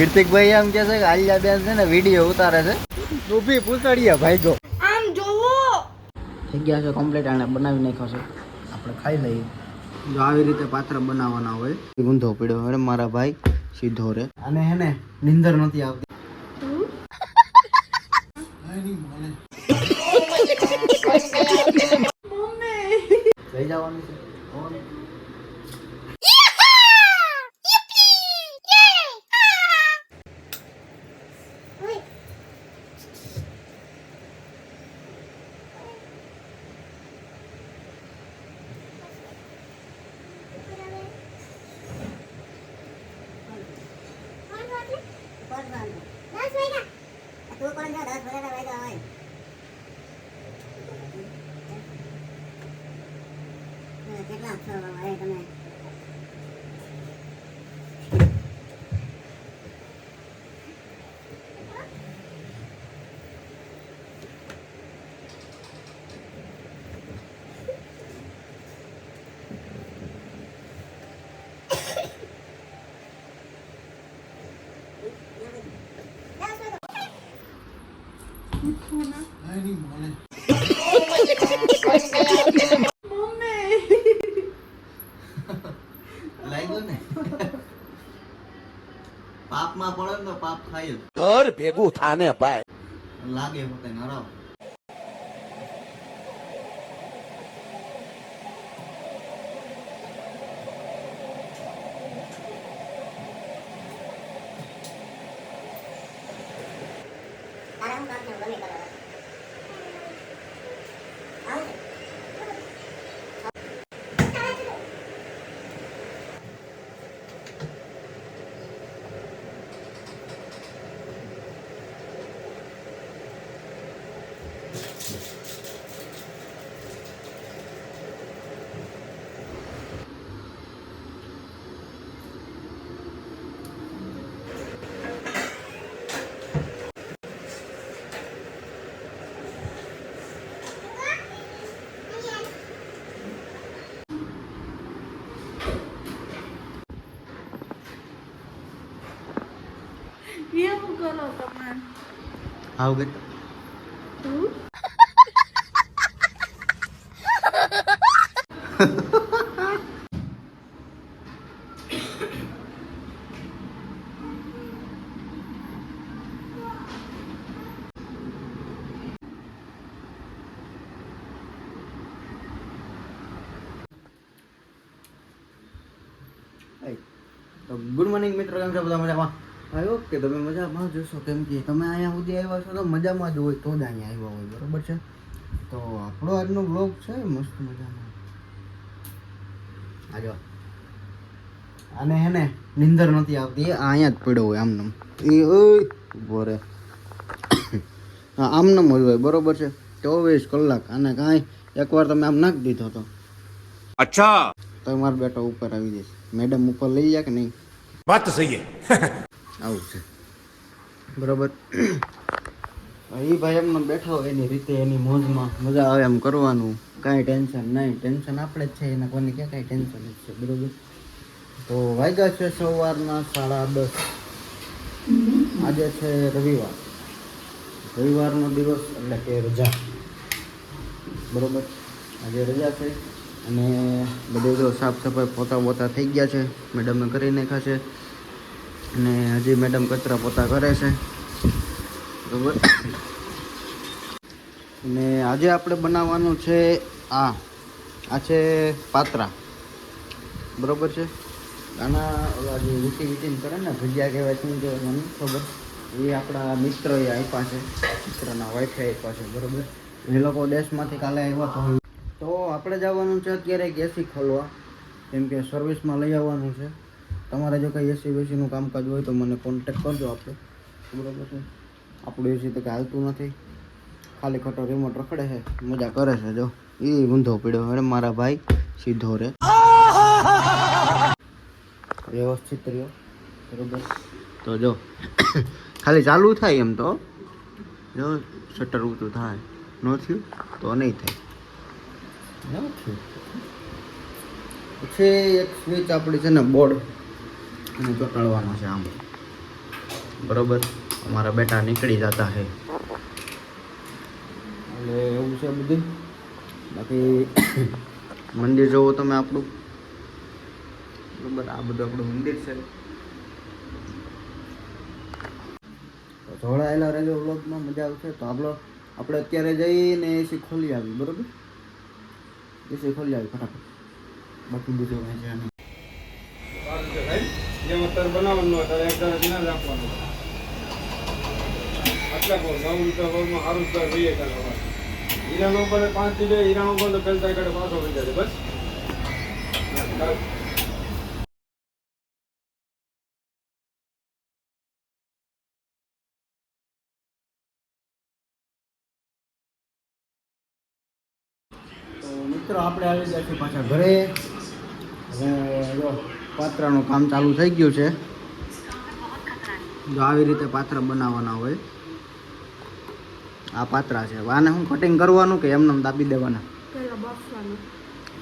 કીર્તિકભાઈ એમ કે છે કે આલિયા બેન છે ને વીડિયો ઉતારે છે. ઊભી પૂછડીયા ભાઈ ગો આમ જોવો. થઈ ગયા છે કમ્પ્લીટ આને બનાવી નાખ્યો છે. આપણે ખાઈ લઈએ. જો આવી રીતે પાત્ર બનાવવાના હોય. ગુંધો પીડ્યો અરે મારા ભાઈ સીધો રે. અને હે ને નિંદર નથી આવતી. લઈ જવાનું છે. લાગ્યો ને? પાપમાં પડે ને તો પાપ ખાય ઘર ભેગું થાને ભાઈ. લાગે પોતે નરાવ. એવું કરો તમે આવ કે તો ગુડ મોર્નિંગ મિત્રો કેમ છો બધા મજામાં આવ્યો કે તમે મજામાં જોશો કેમ કે તમે અહીંયા સુધી આવ્યા છો તો મજામાં જ હોય તો જ અહીંયા આવ્યા હોય બરોબર છે? તો આપણો આજનો બ્લોગ છે મસ્ત મજામાં આજો અને હે ને નિંદર નથી આવતી અહીંયા જ પડ્યો હોય આમનમ એ બોરે આમનમ હોય બરોબર છે? ચોવીસ કલાક અને કાંઈ એકવાર તમે આમ નાખી દીધો તો. અચ્છા. તો મારો બેટો ઉપર આવી જશે. મેડમ ઉપર લઈ જાય કે નહીં? વાત તો સહી આવું છે. બરાબર. એ ભાઈ એમને બેઠા હોય એની રીતે એની મોજમાં. મજા આવે એમ કરવાનું. કાંઈ ટેન્શન નહીં. ટેન્શન આપણે જ છે એના કોઈને ક્યાં કાંઈ ટેન્શન જ છે બરાબર? તો વાગ્યા છે સવારના સાડા દસ. આજે છે રવિવાર. રવિવારનો દિવસ એટલે કે રજા. બરાબર? આજે રજા છે. અને બધે જો સાફ સફાઈ પોતા પોતા થઈ ગયા છે. મેડમે કરી નાખ્યા છે. અને હજી મેડમ કચરા પોતા કરે છે. બરોબર? અને આજે આપણે બનાવવાનું છે આ. આ છે પાત્રા. બરાબર છે? આના જે વીટી વીટીને કરે ને, ભજીયા કહેવાય શું કહેવાય મને ખબર. એ આપણા મિત્ર આપ્યા છે, મિત્રના વાઈફે આપ્યા છે, બરાબર? એ લોકો દેશમાંથી કાલે આવ્યા તો તો આપણે જવાનું છે અત્યારે એસી ખોલવા, કેમ કે સર્વિસમાં લઈ આવવાનું છે. તમારે જો કંઈ એસી વેસીનું કામકાજ હોય તો મને કોન્ટેક કરજો આપણે બરાબર છે? આપણું એસી તો કંઈ હાલતું નથી. ખાલી ખોટો રિમોટ રખડે છે. મજા કરે છે જો. એ ઊંધો પીડ્યો અરે મારા ભાઈ, સીધો રે. વ્યવસ્થિત રહ્યો. બરોબર. તો જો, ખાલી ચાલુ થાય એમ તો. જો શટર ઊંચું થાય. ન થયું તો નહીં થાય. ન થયું? પછી એક સ્વિચ આપણી છે ને બોર્ડ અને ચોટાડવાનો છે આમ. બરોબર? અમારા બેટા નીકળી જતા છે એટલે એવું છે બધું? બાકી મંદિર જોવો તમે આપણું? બરોબર આ બધું આપણું મંદિર છે. જોડાયેલા રહેજો વ્લોગમાં મજા આવશે. તો આપણો આપણે અત્યારે જઈને એસી ખોલી આવી બરોબર? એસી ખોલી આવી ફટાફટ. બાકી બીજું કાંઈ નહીં જેમ અત્યારે બનાવવાનું હોય ત્યારે એક દાડે ના રાખવાનું. આટલા કહો નવ રૂપિયા ભાવમાં સારું રૂપિયા જોઈએ કાઢવા હીરાનો ઉપર પાંચથી બે, હીરાનો ઉપર તો પેલતા કાઢે પાછો થઈ જાય બસ પાત્રાનું કામ ચાલુ થઈ ગયું છે. જો આવી રીતે પાત્ર બનાવવાના હોય. આ પાત્રા છે. આને હું કટિંગ કરવાનું કે એમને દાબી દેવાના?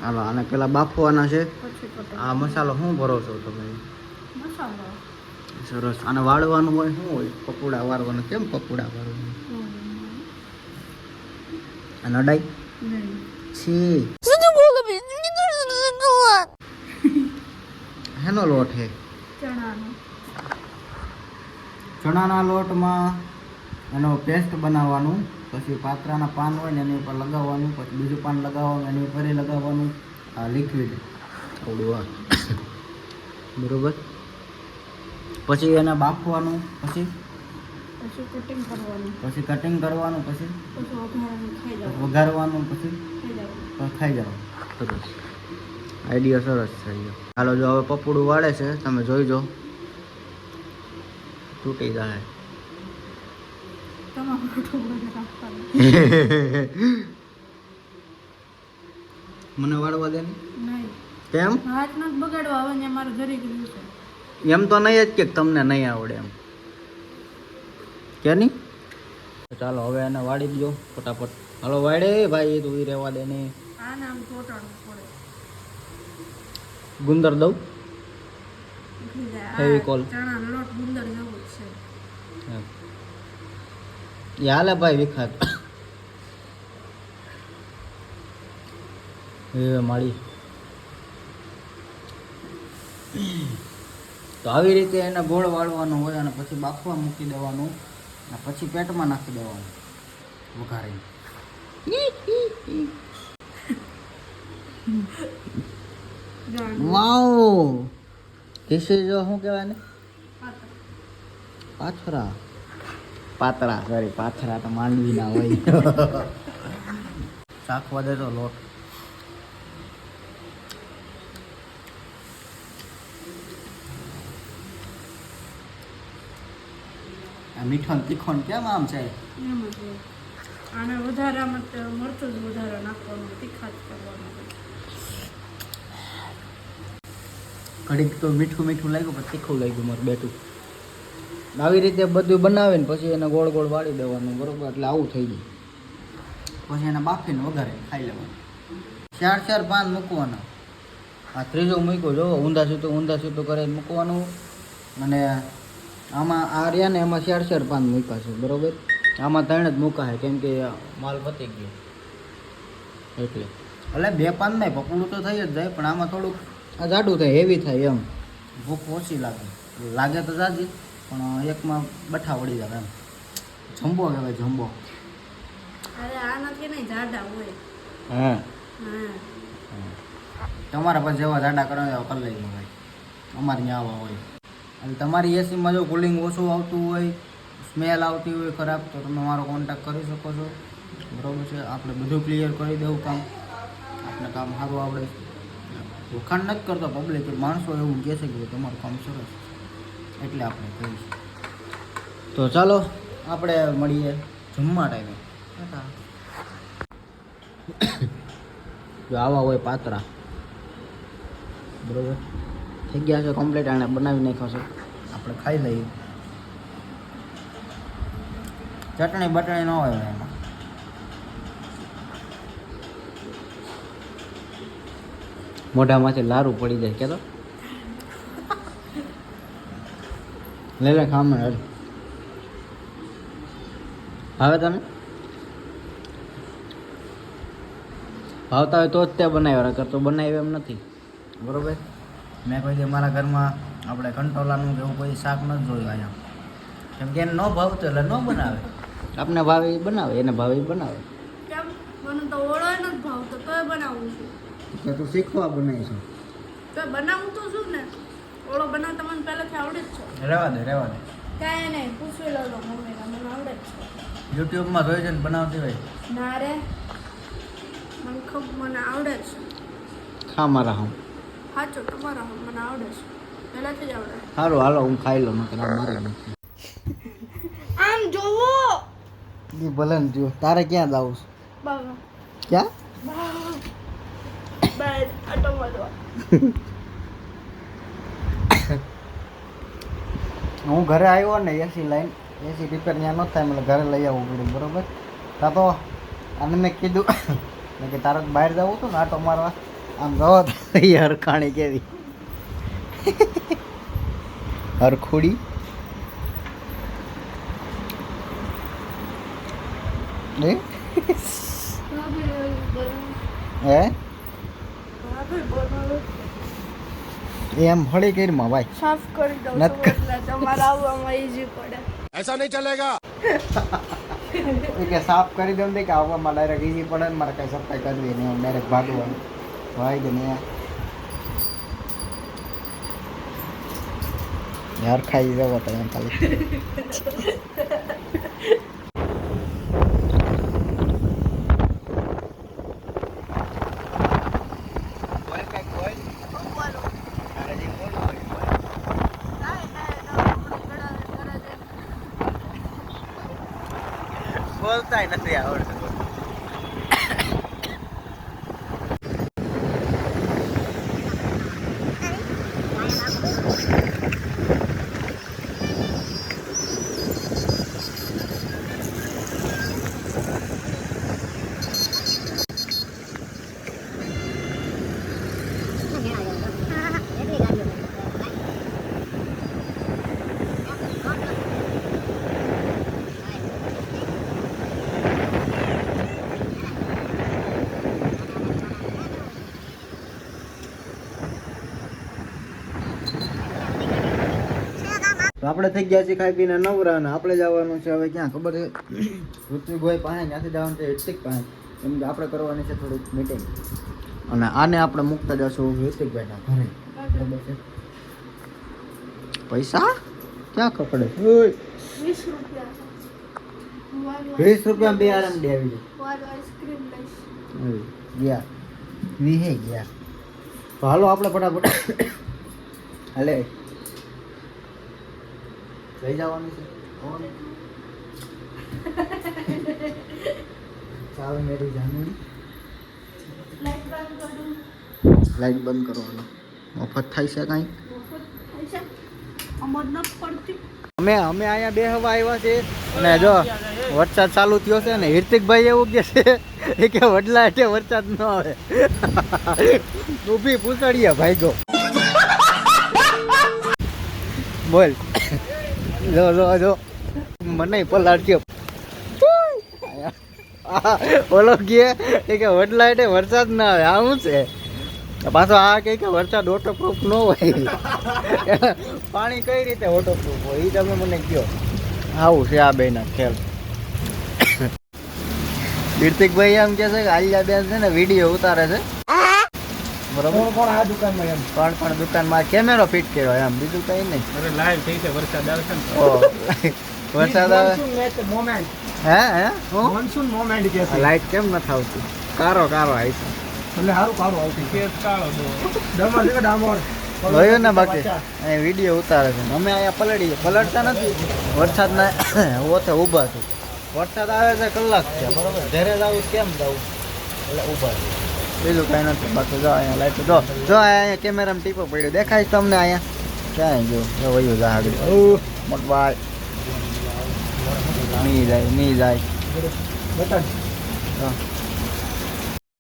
હાલો આને પેલા બાફવાના છે. આ મસાલો શું ભરો છો તમે? સરસ. આને વાળવાનું હોય શું હોય? પકોડા વાળવાનું. કેમ પકોડા વાળવાનું? અને અડાઈ છી. હેનો લોટ હે ચણાનો. ચણાના લોટમાં એનો પેસ્ટ બનાવવાનું પછી પાત્રાના પાન હોય ને એની ઉપર લગાવવાનું પછી બીજું પાન લગાવવાનું એની ઉપર લગાવવાનું આ લિક્વિડ થોડું આ. બરોબર? પછી એને બાફવાનું પછી? પછી કટિંગ કરવાનું. પછી કટિંગ કરવાનું પછી? પછી વઘારવાનું પછી જવાનું. પછી? ખાઈ જવાનું. આઈડિયા સરસ છે ચાલો હાલો જો હવે પપોડું વાળે છે તમે જોઈજો તૂટી જાય. મને વાળવા દે નહીં. કેમ? હાથ નથી બગાડવા આવે ને મારે જરી ગયું છે. એમ તો નહીં જ કે તમને નહીં આવડે એમ. કે નહીં? ચાલો હવે એને વાળી દો ફટાફટ. હાલો વાળે ભાઈ તું રહેવા દે ને. આ નામ પડે ગુંદર દઉં? હેવી કોલ હાલે ભાઈ વિખાત. માળી તો આવી રીતે એને ગોળ વાળવાનું હોય અને પછી બાફવા મૂકી દેવાનું અને પછી પેટમાં નાખી દેવાનું વઘારીને. વાવ. ધીસ શું કહેવાય પાથરા. પાતળા સોરી પાથરા તો માંડવી ના હોય. શાકવા દે તો લોટ. મીઠો તીખો કેમ આમ છે? આને વધારે મળતો મરચું જ વધારે નાખવાનું તીખા જ કરવાનું ઘડીક તો મીઠું મીઠું લાગ્યું, પણ તીખું લાગ્યું મારું બેઠું. આવી રીતે બધું બનાવીને પછી એને ગોળ ગોળ વાળી દેવાનું, બરોબર? એટલે આવું થઈ ગયું. પછી એને બાફીને વઘારે, ખાઈ લેવાનું. ચાર ચાર પાન મૂકવાના. આ ત્રીજો મૂક્યો જો ઊંધા સૂતું ઊંધા સૂતું કરે મૂકવાનું. અને આમાં, આ રહ્યા ને એમાં ચાર ચાર પાન મૂક્યા છે, બરોબર? આમાં ત્રણ જ મૂકાશે કેમ કે માલ પતી ગયો. એટલે. એટલે બે પાન નહીં પકડું તો થઈ જ જાય, પણ આમાં થોડુંક આ જાડું થાય હેવી થાય એમ. ભૂખ ઓછી લાગે. લાગે તો જાજી પણ એકમાં બઠા વળી જાય એમ. જમ્બો કહેવાય જમ્બો. અરે આ નથી નહીં જાડા હોય. હા? હા. તમારા પાસે જેવા જાડા કરવા એવા કરી લઈ ભાઈ. અમારે ત્યાં આવા હોય. અને તમારી એસીમાં જો કુલિંગ ઓછું આવતું હોય સ્મેલ આવતી હોય ખરાબ તો તમે મારો કોન્ટેક્ટ કરી શકો છો. બરોબર છે? આપણે બધું ક્લિયર કરી દેવું કામ. આપણે કામ સારું આવડે. છે વખાણ નથી કરતો પબ્લિક માણસો એવું કહે છે કે તમારું કામ સરસ છે. એટલે આપણે કહીએ તો ચાલો આપણે મળીએ જમવા ટાઈમે. જો આવા હોય પાતરા. બરોબર? થઈ ગયા છે કમ્પ્લીટ આને બનાવી નાખ્યો છે. આપણે ખાઈ લઈએ. ચટણી બટણી ન હોય એમાં. મોઢામાંથી લારું પડી જાય કે તો લે લે ખામે હેડ હવે તને ભાવતા હોય તો જ ત્યાં બનાવ્યા નકર તો બનાવ્યો એમ નથી. બરોબર? મેં કોઈ દે મારા ઘરમાં આપણે કંટોલાનું કે એવું કોઈ શાક નથી જોયું અહીંયા. કેમ કે એને ન ભાવતું, એટલે ન બનાવે. આપને ભાવે બનાવે, એને ભાવે બનાવે. કેમ? મને તો ઓળો નથી ભાવતો, તોય બનાવું છું. તો તું શીખવા બનાવીશું. તો બનાવું તો શું ને. ઓળો બનાવ તમને પહેલાંથી આવડે જ છે. રહેવા દે રહેવા દે. કાંઈ નહીં પૂછવી લો તો મમ્મીને મને આવડે જ છે. યુટ્યુબમાં જોઈ છે ને બનાવતી હોય. ના રે. મને ખૂબ મને આવડે જ છે. ખા મારા હું સાચું તમારા હું મને આવડે છે. પહેલાંથી જ આવડે. સારું હાલો હું ખાઈ લઉં નકર મારે નથી. આમ જોવો. એ ભલે ને જો તારે ક્યાં જાવું છે? બાબા ક્યાં? આટો મારવા હું ઘરે આવ્યો ને એસી લાઈન એસી રિપેર ત્યાં ન થાય મને ઘરે લઈ આવવું પડ્યું બરોબર? તા તો અને મેં કીધું મેં કે તારે બહાર જવું હતું ને આટો મારવા. આમ જવા હરખાણી કેવી. હરખુડી. હે? એમ હળે કરીમાં ભાઈ. સાફ કરી દઉં નત તમારે આવવામાં ઈઝી પડે. એસા નહીં ચલેગા. એટલે સાફ કરી દઉં દે કે આવવામાં ડાયરેક્ટ ઈઝી પડે ને મારે કઈ સફાઈ કરવી નહીં ડાયરેક્ટ ભાગવાનું. ભાઈ ગમે યાર ખાઈ જવા તને ખાલી. આપણે થઈ ગયા છીએ ખાઈ પીને નવરા અને આપણે જવાનું છે હવે ક્યાં? ખબર છે? ઋત્વિકભાઈ પાસે ત્યાંથી જવાનું છે ઋતિક પાસે. એમ કે આપણે કરવાની છે થોડીક મીટિંગ અને આને આપણે મૂકતા જશું ઋતિકભાઈના ઘરે. બરાબર છે? પૈસા? ક્યાં કપડે વીસ રૂપિયા. વીસ રૂપિયા બે આરામ દે આવી ગયા. વિહે ગયા. તો હાલો આપણે ફટાફટ. હાલે. લઈ જવાનું છે. ચાલો મેરી જાનું લાઈટ બંધ કરવાનો. મફત થાય છે કાંઈ? અમે અમે અહીંયા બે હવા આવ્યા છે અને જો વરસાદ ચાલુ થયો છે ને હિર્તિકભાઈ એવું કે છે એ કે વડલા એટલે વરસાદ ન આવે. ઊભી પૂછડીએ ભાઈ ગો બોલ. જો જો જો. મને પલાડ્યો ઓલો કે કે વડલા એટલે વરસાદ ના આવે. આ શું છે? પાછો આ કહે કે વરસાદ વોટરપ્રૂફ ન હોય. પાણી કઈ રીતે વોટરપ્રૂફ હોય? એ તમે મને કહો આવું છે આ બેના ખેલ કીર્તિકભાઈ એમ કે છે કે આલિયા બેન છે ને વીડિયો ઉતારે છે. બરોબર? પણ આ દુકાનમાં એમ? પણ પણ દુકાનમાં? કેમેરો ફિટ કર્યો એમ બીજું કઈ નહીં. અરે લાઈવ થઈ છે વરસાદ આવશે છે ઓ વરસાદ આવે? મોમેન્ટ હે હે? હું? મોન્સૂન મોમેન્ટ કે લાઈટ કેમ નથી આવતી કારો કારો આવી છે. એટલે સારું કારો આવતી. કે કાળો ડમર છે ડામોર ડામર? જોયું ને બાકી? અહીં વીડિયો ઉતારે છે. અમે અહીંયા પલળીએ. પલળતા નથી. વરસાદના ઓથે ઊભા છે. વરસાદ આવે છે કલાક છે બરાબર? ઘરે જવું કેમ જવું? એટલે ઊભા છે. બીજું કાંઈ નથી બાકી જો અહીંયા લાઈટ જો જો અહીંયા કેમેરામાં ટીપો પડ્યો દેખાય છે તમને અહીંયા ક્યાંય જો જો વયું જહાડું મોટવાય મી જાય મી જાય બટન જો